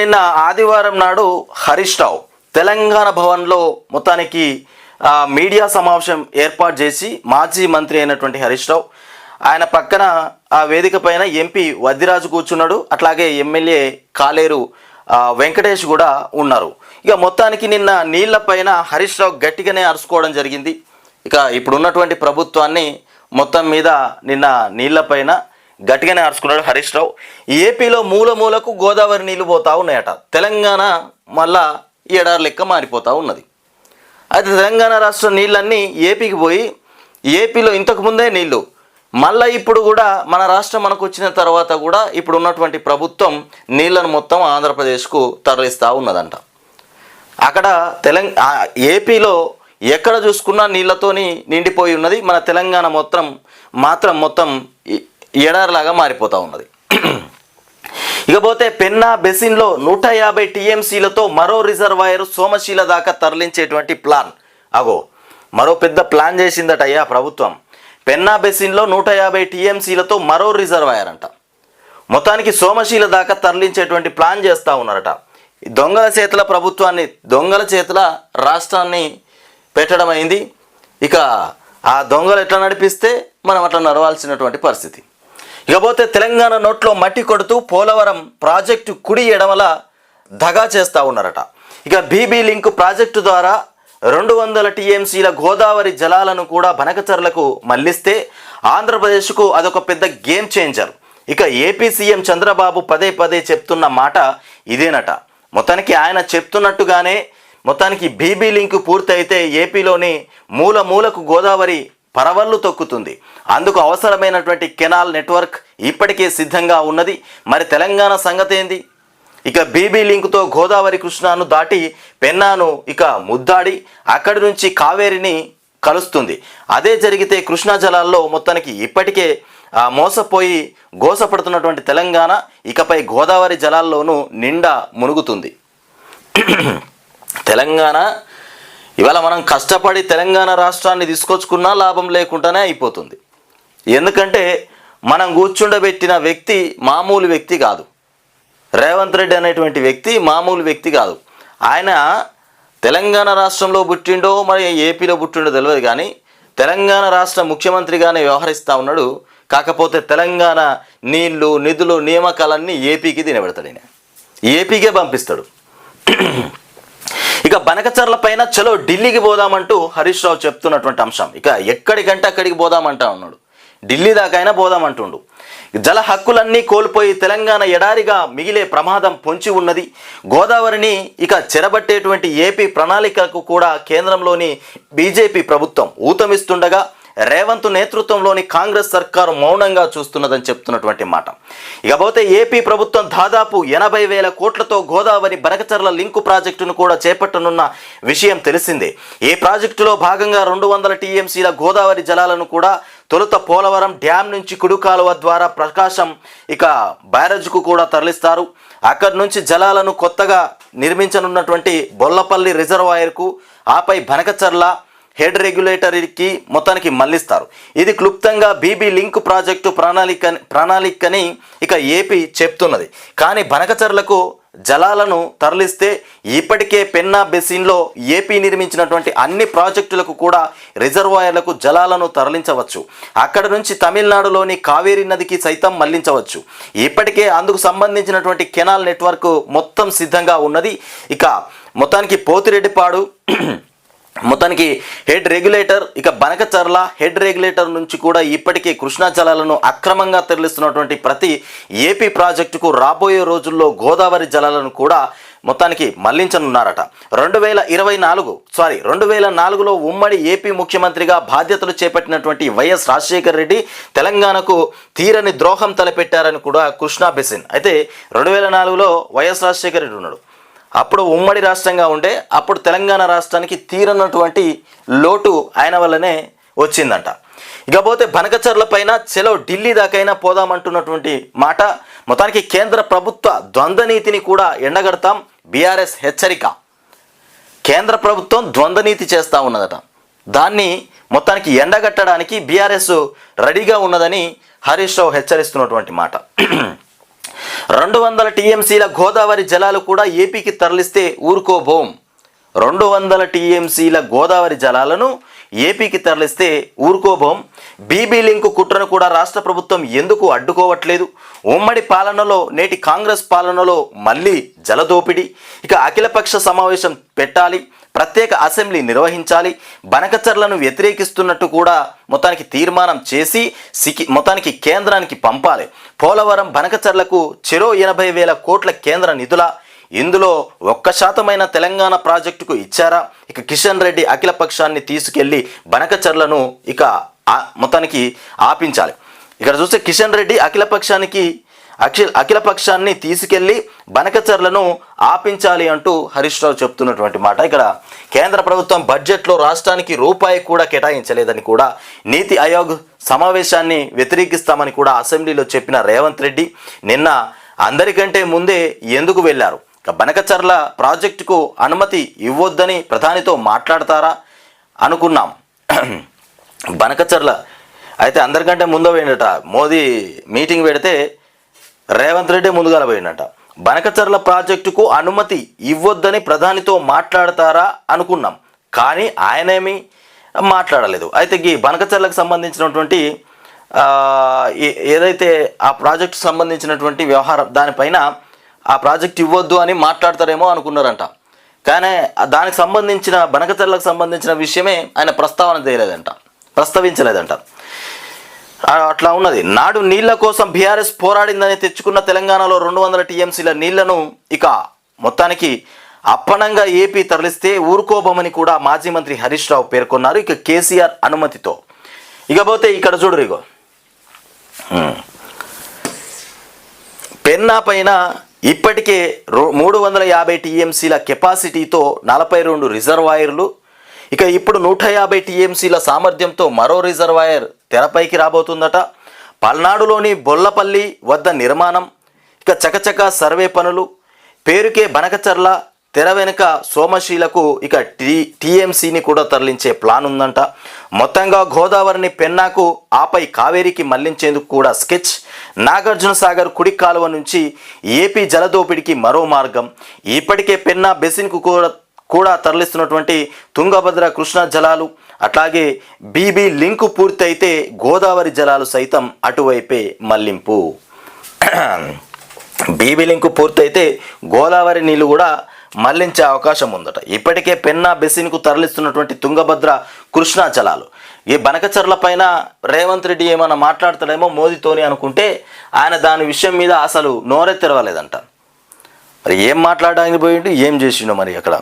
నిన్న ఆదివారం నాడు హరీష్ రావు తెలంగాణ భవన్లో మొత్తానికి మీడియా సమావేశం ఏర్పాటు చేసి మాజీ మంత్రి అయినటువంటి హరీష్ రావు ఆయన పక్కన ఆ వేదిక పైన ఎంపీ వద్దిరాజు కూర్చున్నాడు. అట్లాగే ఎమ్మెల్యే కాలేరు వెంకటేష్ కూడా ఉన్నారు. ఇక మొత్తానికి నిన్న నీళ్ళ పైన హరీష్ రావు గట్టిగానే అరుచుకోవడం జరిగింది. ఇక ఇప్పుడు ఉన్నటువంటి ప్రభుత్వాన్ని మొత్తం మీద నిన్న నీళ్ళపైన గట్టిగానే అరుచుకున్నాడు హరీష్ రావు. ఏపీలో మూల మూలకు గోదావరి నీళ్ళు పోతూ ఉన్నాయట. తెలంగాణ మళ్ళా ఈ ఎడారి లెక్క మారిపోతూ ఉన్నది. అయితే తెలంగాణ రాష్ట్ర నీళ్ళన్నీ ఏపీకి పోయి ఏపీలో ఇంతకు ముందే నీళ్ళు. మళ్ళీ ఇప్పుడు కూడా మన రాష్ట్రం మనకు వచ్చిన తర్వాత కూడా ఇప్పుడు ఉన్నటువంటి ప్రభుత్వం నీళ్ళను మొత్తం ఆంధ్రప్రదేశ్కు తరలిస్తూ ఉన్నదంట. అక్కడ తెలంగ ఏపీలో ఎక్కడ చూసుకున్నా నీళ్ళతోని నిండిపోయి ఉన్నది. మన తెలంగాణ మొత్తం మాత్రం మొత్తం ఈ- ఎడారిలాగా మారిపోతూ ఉన్నది. ఇకపోతే పెన్నా బెసిన్లో నూట యాభై టీఎంసీలతో మరో రిజర్వాయర్ సోమశీల దాకా తరలించేటువంటి ప్లాన్. అగో మరో పెద్ద ప్లాన్ చేసిందట అయ్యా ప్రభుత్వం. పెన్నా బెసిన్లో నూట యాభై టీఎంసీలతో మరో రిజర్వాయర్ అంట మొత్తానికి సోమశీల దాకా తరలించేటువంటి ప్లాన్ చేస్తూ ఉన్నారట. దొంగల చేతుల ప్రభుత్వాన్ని దొంగల చేతుల రాష్ట్రాన్ని పెట్టడం అయింది ఇక ఆ దొంగలు ఎట్లా నడిపిస్తే మనం అట్లా నడవాల్సినటువంటి పరిస్థితి. ఇకపోతే తెలంగాణ నోట్లో మట్టి కొడుతూ పోలవరం ప్రాజెక్టు కుడి ఎడమల దగా చేస్తూ ఉన్నారట. ఇక బీబీ లింక్ ప్రాజెక్టు ద్వారా రెండు వందల టీఎంసీల గోదావరి జలాలను కూడా బనకచర్లకు మళ్ళిస్తే ఆంధ్రప్రదేశ్కు అదొక పెద్ద గేమ్ చేంజర్. ఇక ఏపీ సీఎం చంద్రబాబు పదే పదే చెప్తున్న మాట ఇదేనట. మొత్తానికి ఆయన చెప్తున్నట్టుగానే మొత్తానికి బీబీ లింక్ పూర్తయితే ఏపీలోని మూల మూలకు గోదావరి పరవళ్ళు తొక్కుతుంది. అందుకు అవసరమైనటువంటి కెనాల్ నెట్వర్క్ ఇప్పటికే సిద్ధంగా ఉన్నది. మరి తెలంగాణ సంగతి ఏంది ఇక బీబీ లింక్తో గోదావరి కృష్ణాను దాటి పెన్నాను ఇక ముద్దాడి అక్కడి నుంచి కావేరిని కలుస్తుంది. అదే జరిగితే కృష్ణా జలాల్లో మొత్తానికి ఇప్పటికే మోసపోయి గోసపడుతున్నటువంటి తెలంగాణ ఇకపై గోదావరి జలాల్లోనూ నిండా మునుగుతుంది. తెలంగాణ ఇవాళ మనం కష్టపడి తెలంగాణ రాష్ట్రాన్ని తీసుకొచ్చుకున్నా లాభం లేకుండానే అయిపోతుంది. ఎందుకంటే మనం కూర్చుండబెట్టిన వ్యక్తి మామూలు వ్యక్తి కాదు. రేవంత్ రెడ్డి అనేటువంటి వ్యక్తి మామూలు వ్యక్తి కాదు. ఆయన తెలంగాణ రాష్ట్రంలో పుట్టిండో మరి ఏపీలో పుట్టిండో తెలియదు కానీ తెలంగాణ రాష్ట్ర ముఖ్యమంత్రిగానే వ్యవహరిస్తూ ఉన్నాడు. కాకపోతే తెలంగాణ నీళ్ళు నిధులు నియామకాలన్నీ ఏపీకి తినబెడతాడు ఆయన ఏపీకే పంపిస్తాడు. ఇక బనకచర్ల పైన చలో ఢిల్లీకి పోదామంటూ హరీష్ రావు చెప్తున్నటువంటి అంశం. ఇక ఎక్కడికంటే అక్కడికి పోదామంటా ఉన్నాడు. ఢిల్లీ దాకైనా పోదామంటుండు. జల హక్కులన్నీ కోల్పోయి తెలంగాణ ఎడారిగా మిగిలే ప్రమాదం పొంచి ఉన్నది. గోదావరిని ఇక చెరబట్టేటువంటి ఏపీ ప్రణాళికకు కూడా కేంద్రంలోని బీజేపీ ప్రభుత్వం ఊతమిస్తుండగా రేవంత్ నేతృత్వంలోని కాంగ్రెస్ సర్కారు మౌనంగా చూస్తున్నదని చెప్తున్నటువంటి మాట. ఇకపోతే ఏపీ ప్రభుత్వం దాదాపు ఎనభై వేల కోట్లతో గోదావరి బనకచర్ల లింకు ప్రాజెక్టును కూడా చేపట్టనున్న విషయం తెలిసిందే. ఈ ప్రాజెక్టులో భాగంగా రెండు వందల టీఎంసీల గోదావరి జలాలను కూడా తొలుత పోలవరం డ్యాం నుంచి కుడుకాలువ ద్వారా ప్రకాశం ఇక బ్యారేజ్కు కూడా తరలిస్తారు. అక్కడి నుంచి జలాలను కొత్తగా నిర్మించనున్నటువంటి బొల్లపల్లి రిజర్వాయర్కు ఆపై బనకచర్ల హెడ్ రెగ్యులేటరీకి మొత్తానికి మళ్ళిస్తారు. ఇది క్లుప్తంగా బీబీ లింక్ ప్రాజెక్టు ప్రణాళిక ప్రణాళికని ఇక ఏపీ చెప్తున్నది. కానీ బనకచర్లకు జలాలను తరలిస్తే ఇప్పటికే పెన్నా బెసిన్లో ఏపీ నిర్మించినటువంటి అన్ని ప్రాజెక్టులకు కూడా రిజర్వాయర్లకు జలాలను తరలించవచ్చు. అక్కడ నుంచి తమిళనాడులోని కావేరీ నదికి సైతం మళ్ళించవచ్చు. ఇప్పటికే అందుకు సంబంధించినటువంటి కెనాల్ నెట్వర్క్ మొత్తం సిద్ధంగా ఉన్నది. ఇక మొత్తానికి పోతిరెడ్డిపాడు మొత్తానికి హెడ్ రెగ్యులేటర్ ఇక బనకచర్ల హెడ్ రెగ్యులేటర్ నుంచి కూడా ఇప్పటికే కృష్ణా జలాలను అక్రమంగా తరలిస్తున్నటువంటి ప్రతి ఏపీ ప్రాజెక్టుకు రాబోయే రోజుల్లో గోదావరి జలాలను కూడా మొత్తానికి మళ్ళించనున్నారట. రెండు వేల ఇరవై నాలుగు సారీ రెండు వేల నాలుగులో ఉమ్మడి ఏపీ ముఖ్యమంత్రిగా బాధ్యతలు చేపట్టినటువంటి వైఎస్ రాజశేఖర్ రెడ్డి తెలంగాణకు తీరని ద్రోహం తలపెట్టారని కూడా కృష్ణా బెసిన్. అయితే రెండు వేల నాలుగులో వైఎస్ రాజశేఖర రెడ్డి ఉన్నాడు. అప్పుడు ఉమ్మడి రాష్ట్రంగా ఉండే అప్పుడు తెలంగాణ రాష్ట్రానికి తీరనటువంటి లోటు ఆయన వల్లనే వచ్చిందంట. ఇకపోతే బనకచర్ల పైన చెలో ఢిల్లీ దాకైనా పోదామంటున్నటువంటి మాట మొత్తానికి కేంద్ర ప్రభుత్వ ద్వంద్వ నీతిని కూడా ఎండగడతాం బీఆర్ఎస్ హెచ్చరిక. కేంద్ర ప్రభుత్వం ద్వంద్వ నీతి చేస్తూ ఉన్నదట. దాన్ని మొత్తానికి ఎండగట్టడానికి బీఆర్ఎస్ రెడీగా ఉన్నదని హరీష్ రావు హెచ్చరిస్తున్నటువంటి మాట. రెండు వందల టీఎంసీల గోదావరి జలాలు కూడా ఏపీకి తరలిస్తే ఊరుకోబోం. రెండు వందల టీఎంసీల గోదావరి జలాలను ఏపీకి తరలిస్తే ఊరుకోబోం. బీబీ లింక్ కుట్రను కూడా రాష్ట్ర ప్రభుత్వం ఎందుకు అడ్డుకోవట్లేదు? ఉమ్మడి పాలనలో నేటి కాంగ్రెస్ పాలనలో మళ్ళీ జలదోపిడి. ఇక అఖిలపక్ష సమావేశం పెట్టాలి ప్రత్యేక అసెంబ్లీ నిర్వహించాలి బనకచర్లను వ్యతిరేకిస్తున్నట్టు కూడా మొత్తానికి తీర్మానం చేసి సికి మొత్తానికి కేంద్రానికి పంపాలి. పోలవరం బనకచర్లకు చెరో ఎనభై వేల కోట్ల కేంద్ర నిధుల. ఇందులో ఒక్క శాతమైన తెలంగాణ ప్రాజెక్టుకు ఇచ్చారా? ఇక కిషన్ రెడ్డి అఖిల పక్షాన్ని తీసుకెళ్ళి బనకచర్లను ఇక మొత్తానికి ఆపించాలి. ఇక్కడ చూస్తే కిషన్ రెడ్డి అఖిలపక్షానికి అఖిల అఖిలపక్షాన్ని తీసుకెళ్ళి బనకచర్లను ఆపించాలి అంటూ హరీష్ రావు చెప్తున్నటువంటి మాట. ఇక్కడ కేంద్ర ప్రభుత్వం బడ్జెట్లో రాష్ట్రానికి రూపాయి కూడా కేటాయించలేదని కూడా నీతి ఆయోగ్ సమావేశాన్ని వ్యతిరేకిస్తామని కూడా అసెంబ్లీలో చెప్పిన రేవంత్ రెడ్డి నిన్న అందరికంటే ముందే ఎందుకు వెళ్ళారు? బనకచర్ల ప్రాజెక్టుకు అనుమతి ఇవ్వొద్దని ప్రధానితో మాట్లాడతారా అనుకున్నాం. బనకచర్ల. అయితే అందరికంటే ముందు పోయిండట మోదీ మీటింగ్ పెడితే రేవంత్ రెడ్డి ముందుగా పోయిండట బనకచర్ల ప్రాజెక్టుకు అనుమతి ఇవ్వొద్దని ప్రధానితో మాట్లాడతారా అనుకున్నాం. కానీ ఆయనేమి మాట్లాడలేదు. అయితే ఈ బనకచర్లకు సంబంధించినటువంటి ఏ- ఏదైతే ఆ ప్రాజెక్టు సంబంధించినటువంటి వ్యవహారం దానిపైన ఆ ప్రాజెక్ట్ ఇవ్వద్దు అని మాట్లాడతారేమో అనుకున్నారంట. కానీ దానికి సంబంధించిన బనకచర్లకు సంబంధించిన విషయమే ఆయన ప్రస్తావన చేయలేదంట ప్రస్తావించలేదంట. అట్లా ఉన్నది. నాడు నీళ్ళ కోసం బీఆర్ఎస్ పోరాడిందని తెచ్చుకున్న తెలంగాణలో రెండు వందల టీఎంసీల నీళ్ళను ఇక మొత్తానికి అప్పనంగా ఏపీ తరలిస్తే ఊరుకోబోమని కూడా మాజీ మంత్రి హరీష్ రావు పేర్కొన్నారు ఇక కేసీఆర్ అనుమతితో. ఇకపోతే ఇక్కడ చూడరు ఇగో పెన్నా పైన ఇప్పటికే రో- మూడు వందల యాభై టీఎంసీల కెపాసిటీతో నలభై రెండు రిజర్వాయర్లు ఇక ఇప్పుడు నూట యాభై టీఎంసీల సామర్థ్యంతో మరో రిజర్వాయర్ తెరపైకి రాబోతుందట. పల్నాడులోని బొల్లపల్లి వద్ద నిర్మాణం ఇక చకచక సర్వే పనులు పేరుకే బనకచర్ల తెర వెనుక సోమశీలకు ఇక టీ టీఎంసీని కూడా తరలించే ప్లాన్ ఉందంట. మొత్తంగా గోదావరిని పెన్నాకు ఆపై కావేరికి మళ్ళించేందుకు కూడా స్కెచ్. నాగార్జున సాగర్ కుడి కాలువ నుంచి ఏపీ జలదోపిడికి మరో మార్గం. ఇప్పటికే పెన్నా బెసిన్కు కూడా కూడా తరలిస్తున్నటువంటి తుంగభద్ర కృష్ణా జలాలు అట్లాగే బీబీ లింకు పూర్తయితే గోదావరి జలాలు సైతం అటువైపే మళ్ళింపు. బీబీ లింకు పూర్తయితే గోదావరి నీళ్ళు కూడా మళ్ళించే అవకాశం ఉందట. ఇప్పటికే పెన్నా బెసిన్కు తరలిస్తున్నటువంటి తుంగభద్ర కృష్ణా జలాలు. ఈ బనకచర్ల పైన రేవంత్ రెడ్డి ఏమైనా మాట్లాడతాడేమో మోదీతోని అనుకుంటే ఆయన దాని విషయం మీద అసలు నోరే మరి ఏం మాట్లాడడానికి పోయిండు? ఏం చేసిండో మరి అక్కడ?